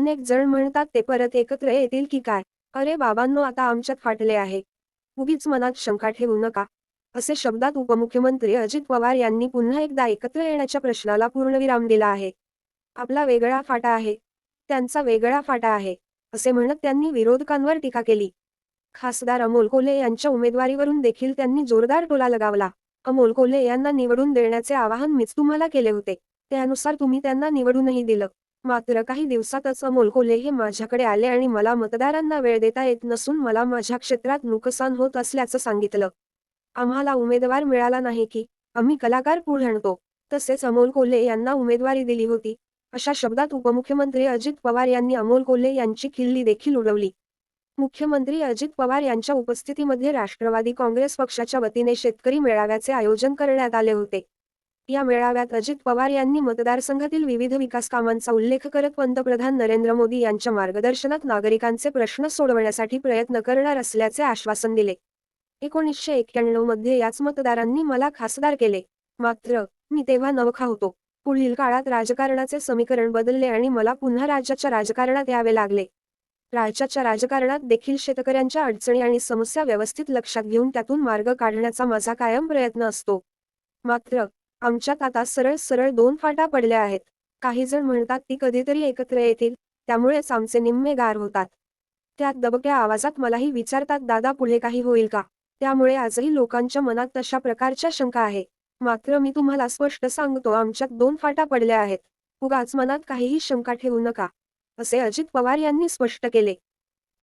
अनेक जण म्हणतात ते परत एकत्र येतील की काय? अरे बाबांनो आता आमच्यात फाटले आहे. उगीच मनात शंका ठेवू नका. असे शब्दात उपमुख्यमंत्री अजित पवार यांनी पुन्हा एकदा एकत्र येण्याच्या प्रश्नाला पूर्णविराम दिला आहे. आपला वेगळा फाटा आहे. त्यांचा वेगळा फाटा आहे असे म्हणत त्यांनी विरोधकांवर टीका केली. खासदार अमोल कोल्हे यांच्या उमेदवारीवरून देखील त्यांनी जोरदार टोला लगावला. अमोल कोल्हे यांना निवडून देण्याचे आवाहन मीच तुम्हाला केले होते. त्यानुसार तुम्ही त्यांना निवडूनही दिलं. मात्र काही दिवसातच अमोल कोल्हे हे माझ्याकडे आले आणि मला मतदारांना वेळ देता येत नसून मला माझ्या क्षेत्रात नुकसान होत असल्याचं सांगितलं. आम्हाला उमेदवार मिळाला नाही की आम्ही कलाकार पुढे आणतो तसेच अमोल कोल्हे यांना उमेदवारी दिली होती. अशा शब्दात उपमुख्यमंत्री अजित पवार यांनी अमोल कोल्हे यांची खिल्ली देखील उडवली. मुख्यमंत्री अजित पवार यांच्या उपस्थितीमध्ये राष्ट्रवादी काँग्रेस पक्षाच्या वतीने शेतकरी मेळाव्याचे आयोजन करण्यात आले होते. या मेळाव्यात अजित पवार यांनी मतदारसंघातील विविध विकास कामांचा उल्लेख करत पंतप्रधान नरेंद्र मोदी यांच्या मार्गदर्शनात नागरिकांचे प्रश्न सोडवण्यासाठी प्रयत्न करणार असल्याचे आश्वासन दिले. एकोणीसशे एक्क्याण्णवमध्ये याच मतदारांनी मला खासदार केले. मात्र मी तेव्हा नवखा होतो. पुढील काळात राजकारणाचे समीकरण बदलले आणि मला पुन्हा राज्याच्या राजकारणात यावे लागले. राज्याच्या राजकारणात देखील शेतकऱ्यांच्या अडचणी आणि समस्या व्यवस्थित लक्षात घेऊन त्यातून मार्ग काढण्याचा माझा कायम प्रयत्न असतो. मात्र आमच्यात आता सरळ सरळ दोन फाटा पडल्या आहेत. काही जण म्हणतात ती कधीतरी एकत्र येतील त्यामुळेच आमचे निम्मे गार होतात. त्यात दबक्या आवाजात मलाही विचारतात दादा पुढे काही होईल का? त्यामुळे आजही लोकांच्या मनात तशा प्रकारच्या शंका आहे. मात्र मी तुम्हाला स्पष्ट सांगतो आमच्यात दोन फाटा पडल्या आहेत. उगाच मनात काहीही शंका ठेवू नका असे अजित पवार यांनी स्पष्ट केले.